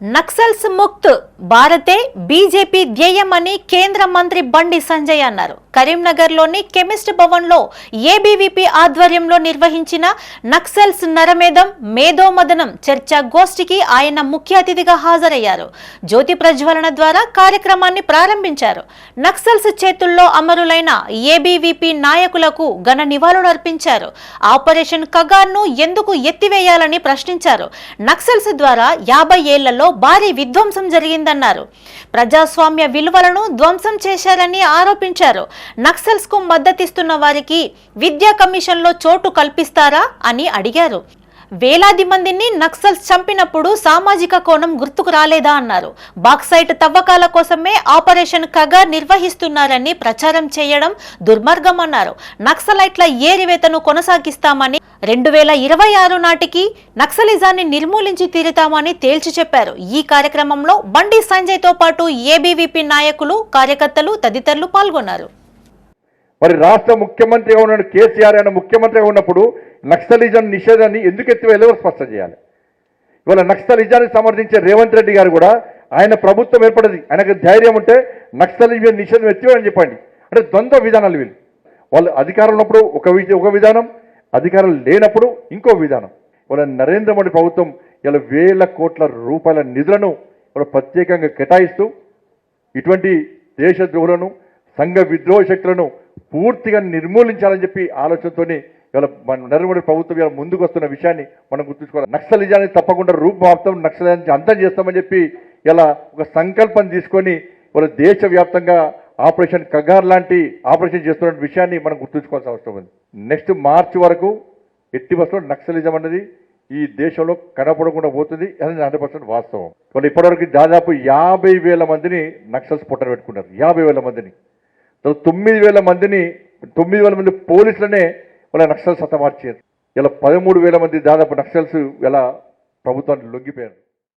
Naxals Mukt భారతే BJP ధ్యేయమని కేంద్ర మంత్రి బండి సంజయ్ అన్నారు. కరీంనగర్లోని కెమిస్ట్ భవన్లో ఏబీవీపీ ఆధ్వర్యంలో నిర్వహించిన నక్సల్స్ నరమేధం మేధోమదనం చర్చా గోష్ఠికి ఆయన ముఖ్య అతిథిగా హాజరయ్యారు. జ్యోతి ప్రజ్వలన ద్వారా కార్యక్రమాన్ని ప్రారంభించారు. నక్సల్స్ చేతుల్లో అమరులైన ఏబీవీపీ నాయకులకు ఘన నివాళులు అర్పించారు. ఆపరేషన్ కగార్ను ఎందుకు ఎత్తివేయాలని ప్రశ్నించారు. నక్సల్స్ ద్వారా యాభై ఏళ్ళలో భారీ విధ్వంసం జరిగిందన్నారు. ప్రజాస్వామ్య విలువలను ధ్వంసం చేశారని ఆరోపించారు. నక్సల్స్కు మద్దతిస్తున్న వారికి విద్యా కమిషన్లో చోటు కల్పిస్తారా అని అడిగారు. వేలాది మందిని నక్సల్స్ చంపినప్పుడు సామాజిక కోణం గుర్తుకు రాలేదా అన్నారు. బాక్సైట్ తవ్వకాల కోసమే ఆపరేషన్ కగా నిర్వహిస్తున్నారని ప్రచారం చేయడం దుర్మార్గం అన్నారు నక్సలైట్ల ఏరివేతను కొనసాగిస్తామని రెండు వేల ఇరవై ఆరు నాటికి నక్సలిజాన్ని నిర్మూలించి తీరుతామని తేల్చి చెప్పారు. ఈ కార్యక్రమంలో బండి సంజయ్తో పాటు ఏబీవీపీ నాయకులు కార్యకర్తలు తదితరులు పాల్గొన్నారు. మరి రాష్ట్ర ముఖ్యమంత్రిగా ఉన్న కేసీఆర్ అయిన ముఖ్యమంత్రిగా ఉన్నప్పుడు నక్సలిజం నిషేధాన్ని ఎందుకు ఎత్తివేయలేవో స్పష్టం చేయాలి. ఇవాళ నక్సలిజాన్ని సమర్థించే రేవంత్ రెడ్డి గారు కూడా ఆయన ప్రభుత్వం ఏర్పడింది. ఆయనకు ధైర్యం ఉంటే నక్సలిజం నిషేధం ఎత్తివేయని చెప్పండి. అంటే ద్వంద్వ విధానాలు వీళ్ళు. వాళ్ళు అధికారం ఉన్నప్పుడు ఒక వి- ఒక విధానం అధికారం లేనప్పుడు ఇంకో విధానం. ఇవాళ నరేంద్ర మోడీ ప్రభుత్వం ఇలా వేల కోట్ల రూపాయల నిధులను ఇవాళ ప్రత్యేకంగా కేటాయిస్తూ ఇటువంటి దేశద్రోహులను సంఘ విద్రోహ శక్తులను పూర్తిగా నిర్మూలించాలని చెప్పి ఆలోచనతోని ఇవాళ మన నరేంద్ర ప్రభుత్వం ఇవాళ ముందుకు వస్తున్న విషయాన్ని మనం గుర్తుంచుకోవాలి. నక్సలిజాన్ని తప్పకుండా రూపుమాపుతాం నక్సలిజాన్ని అంతం చేస్తామని చెప్పి ఇలా ఒక సంకల్పం తీసుకొని ఇవాళ దేశవ్యాప్తంగా ఆపరేషన్ కగార్ లాంటి ఆపరేషన్ చేస్తున్న విషయాన్ని మనం గుర్తుంచుకోవాల్సిన అవసరం ఉంది. నెక్స్ట్ మార్చి వరకు ఎట్టి బస్సులో నక్సలిజం అనేది ఈ దేశంలో కనపడకుండా పోతుంది అనేది హండ్రెడ్ పర్సెంట్ వాస్తవం. వాళ్ళు ఇప్పటివరకు దాదాపు యాభై వేల మందిని నక్సల్స్ పొట్టన పెట్టుకున్నారు. యాభై వేల మందిని. తొమ్మిది వేల మందిని తొమ్మిది వేల మంది పోలీసులనే వాళ్ళ నక్సల్స్ హతమార్చారు ఇలా పదమూడు వేల మంది దాదాపు నక్సల్స్ ఇలా ప్రభుత్వానికి లొంగిపోయారు.